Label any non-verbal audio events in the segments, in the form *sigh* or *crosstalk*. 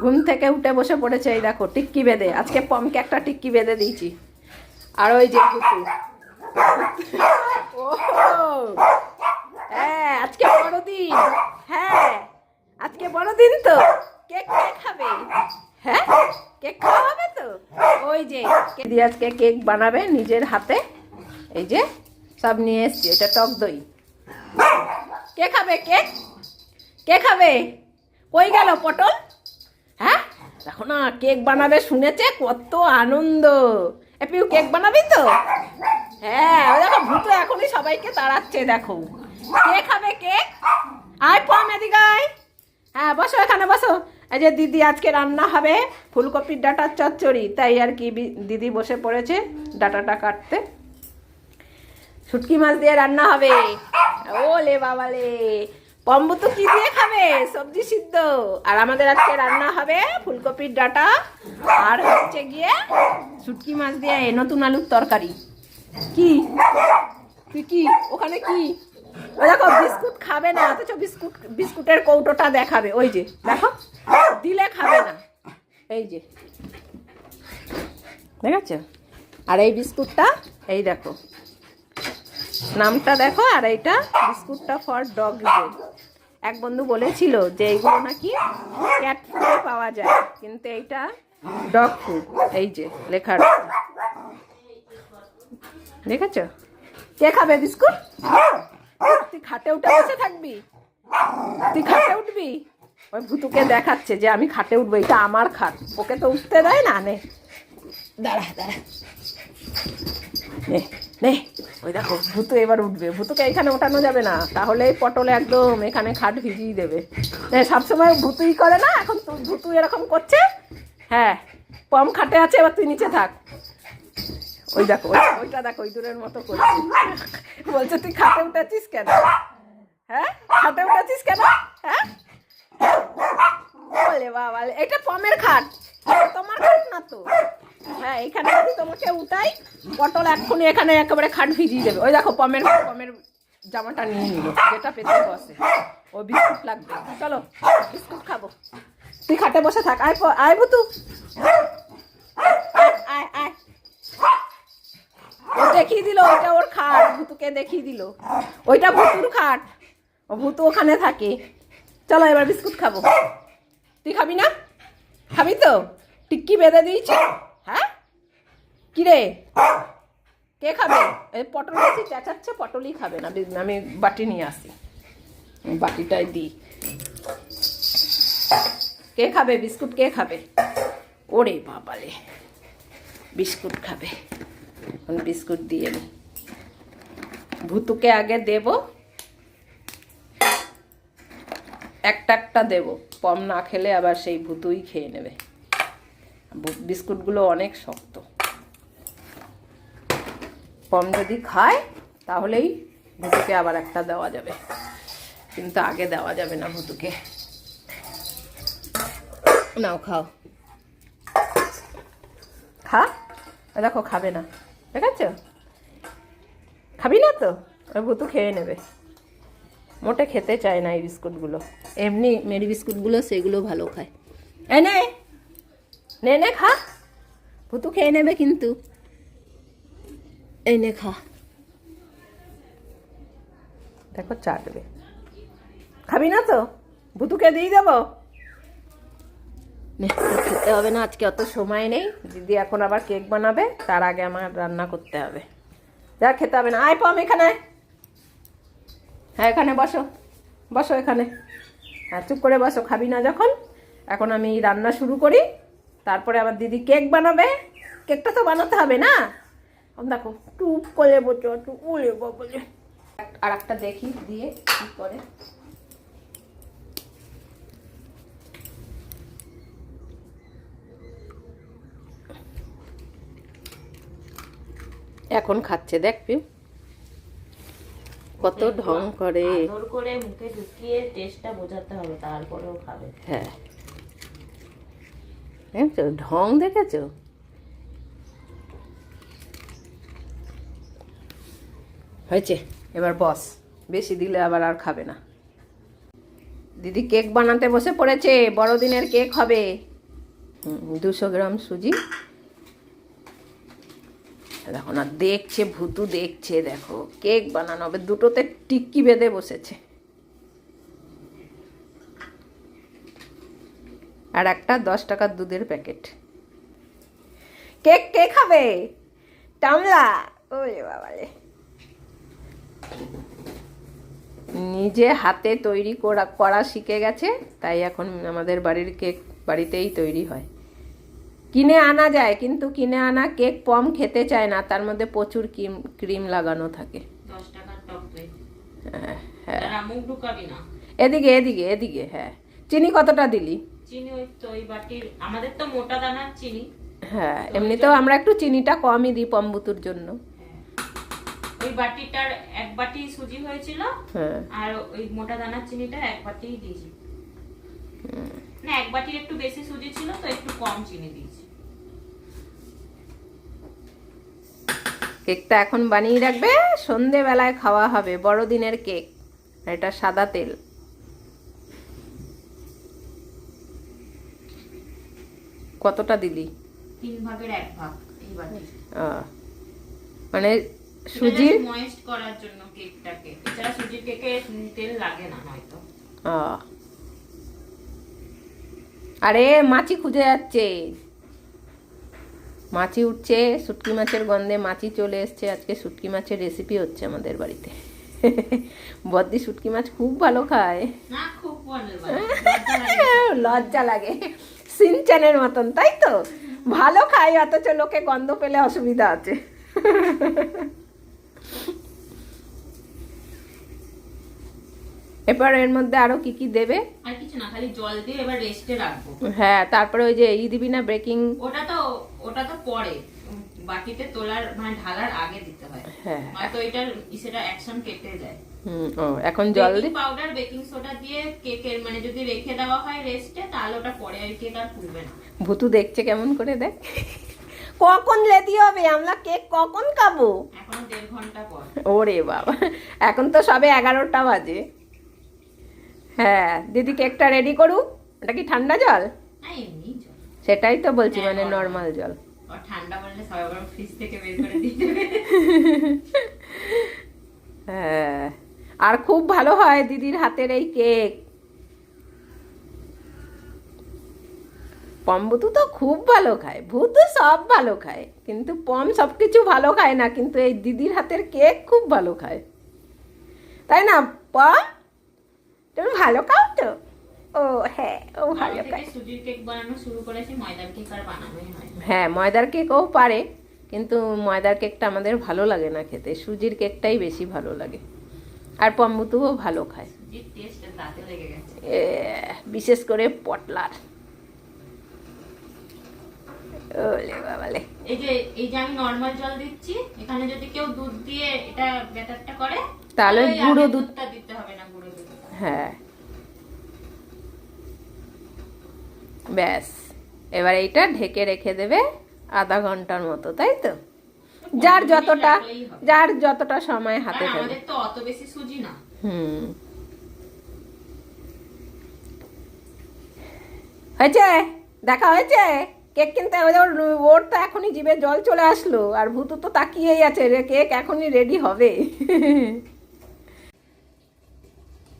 ঘুম থেকে উঠে বসে পড়েছে, এই দেখো, টিক্কি বেঁধে। আজকে পমকে একটা টিক্কি বেঁধে দিয়েছি। আর ওই যে কুকু ও হ্যাঁ আজকে বড়দিন। হ্যাঁ আজকে বড়দিন তো। কেক কে খাবে? হ্যাঁ কেক খাওয়া হবে তো? ওই যে, দিদি আজকে কেক বানাবে নিজের হাতে। এই যে, সব নিয়ে এসছি, এটা টক দই। কে খাবে কেক? কে খাবে? কই গেল পটল? দেখো না কেক বানাবে শুনেছে? কত আনন্দ। এ কেক বানাবি তো? হ্যাঁ দেখো, ভূত এখনই সবাইকে তাড়াচ্ছে, দেখো। কে খাবে কেক? আয় পম এদিকে হ্যাঁ বসো এখানে, বসো। এই যে দিদি আজকে রান্না হবে ফুলকপির ডাটার চচ্চড়ি, তাই আর কি দিদি বসে পড়েছে ডাটাটা কাটতে। শুটকি মাছ দিয়ে রান্না হবে। ও ওলে বাবালে পম্বু তো কি দিয়ে খাবে? সবজি সিদ্ধ। আর আমাদের আজকে রান্না হবে ফুলকপির ডাটা, আর হচ্ছে গিয়ে শুটকি মাছ দিয়ে নতুন আলুর তরকারি। কি? তুই কি? ওখানে কি? দেখো, বিস্কুট খাবে না, অথচ বিস্কুট, বিস্কুটের কৌটোটা দেখাবে। ওই যে, দেখো, দিলে খাবে না। এই যে দেখাচ্ছ আর এই বিস্কুটটা, এই দেখো। নামটা দেখো, আর এইটা বিস্কুটটা ফর ডগ এক বন্ধু বলেছিল যে এইগুলো নাকি ক্যাট ফুডে পাওয়া যায়, কিন্তু এইটা ডগ ফুড এই যে লেখা রয়েছে। দেখেছ? কে খাবে বিস্কুট? তুই খাটে উঠে বসে থাকবি? তুই খাটে উঠবি? ওই ভুতুকে দেখাচ্ছে যে আমি খাটে উঠবো, এটা আমার খাট, ওকে তো উঠতে দেয় না, নে। দাঁড়া দাঁড়া। নে। নে, ওই দেখো, ভূতু এবার উঠবে। ভূতুকে এখানে ওঠানো যাবে না। তাহলে পটলে একদম এখানে খাট ভিজিয়ে দেবে। সবসময় ভূতুই করে না? এখন তো ভূতু এরকম করছে। হ্যাঁ পম খাটে আছে, এবার তুই নিচে থাক। ওই দেখো ওইটা দেখো, ওই দূরের মতো করছে। বলছে, তুই খাটে উঠেছিস কেন? হ্যাঁ? খাটে উঠেছিস কেন? হ্যাঁ? বলে বাবা এটা পমের খাট। তোমার খাট না তো হ্যাঁ এখানে যদি তোমাকে উঠাই, পটল এক্ষুনি এখানে একেবারে খাট ভিজিয়ে দেবে। ওই দেখো, পমের পমের জামাটা নিয়ে নিল, যেটা পেতে বসে। ও বিস্কুট লাগবে। চলো, বিস্কুট খাব। তুই খাটে বসে থাক। আয় আয় বুতু। ও দেখিয়ে দিল, ওইটা ওর খাট। ভুতুকে দেখিয়ে দিল। ওইটা ভুতুর খাট। ও ভুতু ওখানে থাকে। চলো এবার বিস্কুট খাব। তুই খাবি না? খাবি তো? টিক্কি বেঁধে দিয়েছি? হ্যাঁ কি খাবে? পটল বেশি চেঁচাচ্ছে, পটলই খাবে না। আমি বাটি নিয়ে আসি। বাটিটাই দিই। কে খাবে? বিস্কুট কে খাবে? ওরে বাবালে বিস্কুট খাবে। বিস্কুট দিয়ে নি। ভুতুকে আগে দেব। একটা একটা দেব। পম না খেলে আবার সেই ভুতুই খেয়ে নেবে। বিস্কুটগুলো অনেক শক্ত। পম যদি খায়, তাহলেই ভুতুকে আবার একটা দেওয়া যাবে। কিন্তু আগে দেওয়া যাবে না ভুতুকে। নাও, খাও। খা? দেখো, খাবে না। ঠিক আছে খাবি না তো? ভুতু খেয়ে নেবে। মোটে খেতে চায় না এই বিস্কুটগুলো। এমনি মেরি বিস্কুটগুলো সেগুলো ভালো খায়। এ নে! নে নে, খা। ভুতু খেয়ে নেবে কিন্তু। এই নে খা। দেখো চাটবে খাবি না তো? ভুতুকে দিয়ে দেবো। নে, খেতে হবে না আজকে অত সময় নেই। দিদি এখন আবার কেক বানাবে তার আগে আমার রান্না করতে হবে। যা খেতে হবে না। আয় পাম এখানে। আয়। হ্যাঁ এখানে বসো। বসো এখানে। হ্যাঁ চুপ করে বসো খাবি না যখন। এখন আমি রান্না শুরু করি। তারপরে আমার দিদি কেক বানাবে। কেকটা তো বানাতে হবে না? দেখো টুপ করে বসো টুপ বলে বলে আর একটা দেখি দিয়ে কি করে? এখন খাচ্ছে দেখ পিউ কত ঢং করে। আদর করে মুখে ঢুকিয়ে টেস্টটা বোঝাতে হবে তারপরেও খাবে। হ্যাঁ। দেখেছ ঢং দেখেছ? হয়েছে? এবার বস, বেশি দিলে আবার আর খাবে না। দিদি কেক বানাতে বসে পড়েছে, বড়দিনের কেক হবে। দুশো গ্রাম সুজি। দেখো না, দেখছে, ভুতু দেখছে, দেখো, কেক বানানো হবে। দুটোতে টিক্কি বেঁধে বসেছে। আর একটা দশ টাকার দুধের প্যাকেট। কেক কে খাবে? টামলা। ওরে বাবারে। নিজে হাতে তৈরি করা করা শিখে গেছে তাই এখন আমাদের বাড়ির কেক বাড়িতেই তৈরি হয়। কিনে আনা যায় কিন্তু কিনে আনা কেক পম খেতে চায় না তার মধ্যে প্রচুর ক্রিম ক্রিম লাগানো থাকে। হ্যাঁ হ্যাঁ। এদিকে এদিকে এদিকে হ্যাঁ। চিনি কতটা দিলি? চিনি ওই তো ওই বাটির আমাদের তো মোটা দানার চিনি। হ্যাঁ এমনিতেও আমরা একটু চিনিটা কমই দিই পম্বুতুর জন্য। ওই বাটিটার এক বাটি সুজি হয়েছিল হ্যাঁ। আর ওই মোটা দানার চিনিটা এক বাটিই দিয়েছি। না এক বাটির একটু বেশি সুজি ছিল তো একটু কম চিনি দিয়েছি। কেকটা এখন বানিয়ে রাখবে সন্ধেবেলায় খাওয়া হবে বড়দিনের কেক এটা সাদা তেল। কতটা দিলি? তিন ভাগের এক ভাগ বাটি মানে সুজির? ময়েস্ট করার জন্য কেকটাকে এছাড়া সুজির কেকে তেল লাগে না আহ। আরে মাছি খুঁজে যাচ্ছে। মাছি উঠছে শুটকি মাছের গন্ধে মাছি চলে এসছে। আজকে শুটকি মাছের রেসিপি হচ্ছে আমাদের বাড়িতে। *laughs* বদ্দি শুটকি মাছ খুব ভালো খায়। *laughs* লজ্জা লাগে। সিনচানের মতন তাই তো? ভালো খায় অথচ লোকে গন্ধ পেলে অসুবিধা আছে। *laughs* এবার এর মধ্যে আরও কি কি দেবে? আর কিছু না খালি জল দিয়ে এবার রেস্টে রাখব। হ্যাঁ তারপরে ওই যে ই দিবি না বেকিং ওটা তো ওটা তো পরে। বাটিতে তোলার মানে ঢালার আগে দিতে হয়। হ্যাঁ। নয়তো এটার সেটা অ্যাকশন কেটে যায়। হুম ও এখন জল দি পাউডার বেকিং সোডা দিয়ে কেকের মানে যদি রেখে দেওয়া হয় রেস্টে তাহলে ওটা পরে আর কেক আর ফুলবে না। ভুতু দেখছে কেমন করে দেখ। কখন লেদি হবে? আমরা কেক কখন খাব? ওরে বাবা। এখন তো সবে এগারোটা বাজে। হ্যাঁ দিদি কেকটা রেডি করুক। ওটা কি ঠান্ডা জল? সেটাই তো বলছি হ্যাঁ, মানে নর্মাল জল। ঠান্ডা বললে ফ্রিজ থেকে বের করে হ্যাঁ। আর খুব ভালো হয় দিদির হাতের এই কেক। পম বুতু তো খুব ভালো খায় ভুতু সব ভালো খায় কিন্তু পম সব কিছু ভালো খায় না কিন্তু এই দিদির হাতের কেক খুব ভালো খায়। তাই না পম? তুমি ভালো খাও তো? ও হ্যাঁ ও ভালো খায়। হয় ময়দার কেকও পারে কিন্তু ময়দার কেকটা আমাদের ভালো লাগে না খেতে সুজির কেকটাই বেশি ভালো লাগে। আর পম্বুতুও ভালো খায়। বিশেষ করে পটলার। ওলে বাবালে এই যে এই যে আমি নর্মাল জল দিচ্ছি এখানে যদি কেউ দুধ দিয়ে এটা ব্যাটারটা করে তাহলে গুঁড়ো দুধটা দিতে হবে না গুঁড়ো দুধটা। হ্যাঁ। ব্যাস। এবার এইটা ঢেকে রেখে দেবে আধা ঘণ্টার মতো তাই তো? যার যতটা যার যতটা সময় হাতে থাকে তো অত বেশি সুজি না। হুম। হয়েছে? দেখা হয়েছে? কেক কিনতে হবে ওর ওর তো এখনই জিভে জল চলে আসলো আর ভূতু তো তাকিয়েই আছে রে কেক এখনই রেডি হবে।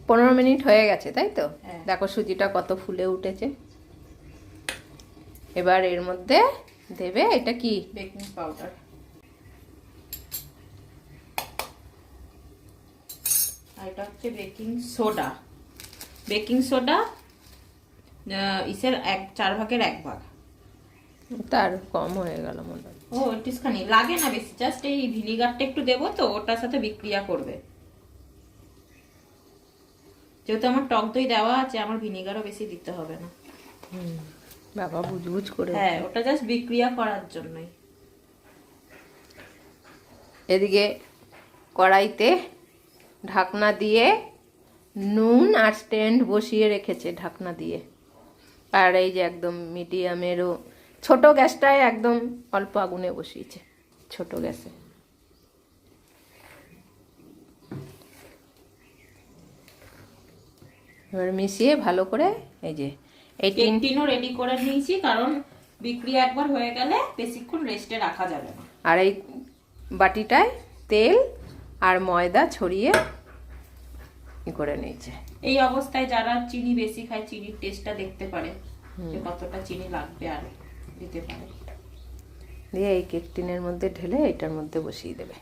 পনেরো মিনিট হয়ে গেছে তাই তো? হ্যাঁ। দেখো সুজিটা কত ফুলে উঠেছে। এবার এর মধ্যে দেবে এটা কি? Baking powder. এটা হচ্ছে বেকিং সোডা। বেকিং সোডা ইসের এক চার ভাগের এক ভাগ। তার কম হয়ে গেল মনে হয় ও একটুখানি। লাগে না বেশি জাস্ট এই ভিনিগারটা একটু দেবো তো ওটার সাথে বিক্রিয়া করবে। যেহেতু আমার টক দই দেওয়া আছে আমার ভিনিগারও বেশি দিতে হবে না। বাবা বুঝবুঝ করে হ্যাঁ ওটা জাস্ট বিক্রিয়া করার জন্যই। এদিকে কড়াইতে ঢাকনা দিয়ে নুন আর স্ট্যান্ড বসিয়ে রেখেছে ঢাকনা দিয়ে। আর এই যে একদম মিডিয়ামেরও ছোট গ্যাসটায় একদম অল্প আগুনে বসিয়েছে ছোট গ্যাসে। এবার মিশিয়ে ভালো করে এই যে এই কেক টিন টিনও রেডি করে নিয়েছি কারণ বিক্রি একবার হয়ে গেলে বেশিক্ষণ রেস্টে রাখা যাবে না। আর এই বাটিটায় তেল আর ময়দা ছড়িয়ে করে নিয়েছে। এই অবস্থায় যারা চিনি বেশি খায় চিনির টেস্টটা দেখতে পারে যে কতটা চিনি লাগবে আর দিতে পারে। দিয়ে এই কেক টিনের মধ্যে ঢেলে এটার মধ্যে বসিয়ে দেবে।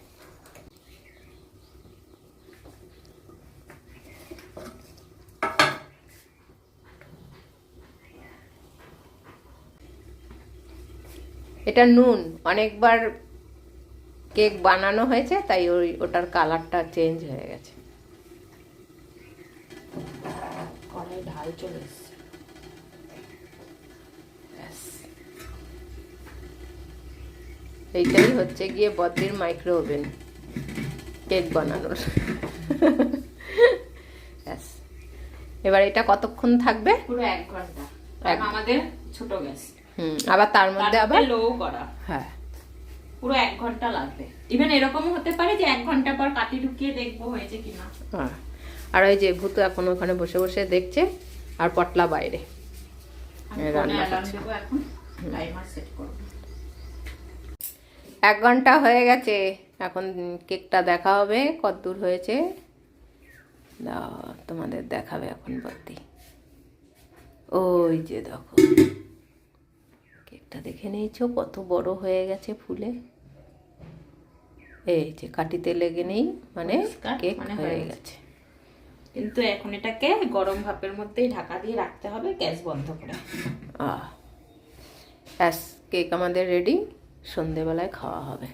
এটা নুন। অনেকবার কেক বানানো হয়েছে তাই ওই ওটার কালারটা চেঞ্জ হয়ে গেছে। কড়াই ঢাল চলে এইটাই হচ্ছে গিয়ে বদ্রির মাইক্রো ওভেন কেক বানানোর। এবার এটা কতক্ষণ থাকবে? পুরো এক ঘণ্টা। আমাদের ছোট গ্যাস হুম আবার তার মধ্যে আবার? লো করা। হ্যাঁ। পুরো এক ঘণ্টা লাগবে। ইভেন এরকমও হতে পারে যে এক ঘণ্টা পর কাটি ঢুকিয়ে দেখব হয়েছে কিনা। হ্যাঁ। আর ওই যে ভূতু এখন ওখানে বসে বসে দেখছে আর পটলা বাইরে। রান্না করছে। এখন টাইমার সেট করব। এক ঘণ্টা হয়ে গেছে। এখন কেকটা দেখা হবে কতদূর হয়েছে। দাও তোমাদের দেখাবে এখন বদ্দি ওই যে দেখো। কেকটা দেখে নিয়েছো কত বড় হয়ে গেছে ফুলে। এই যে কাটিতে লেগে নেই মানে কেক মানে হয়ে গেছে। কিন্তু এখন এটাকে গরম ভাপের মধ্যেই ঢাকা দিয়ে রাখতে হবে গ্যাস বন্ধ করে। আহ ব্যাস কেক আমাদের রেডি। সন্ধেবেলায় খাওয়া হবে।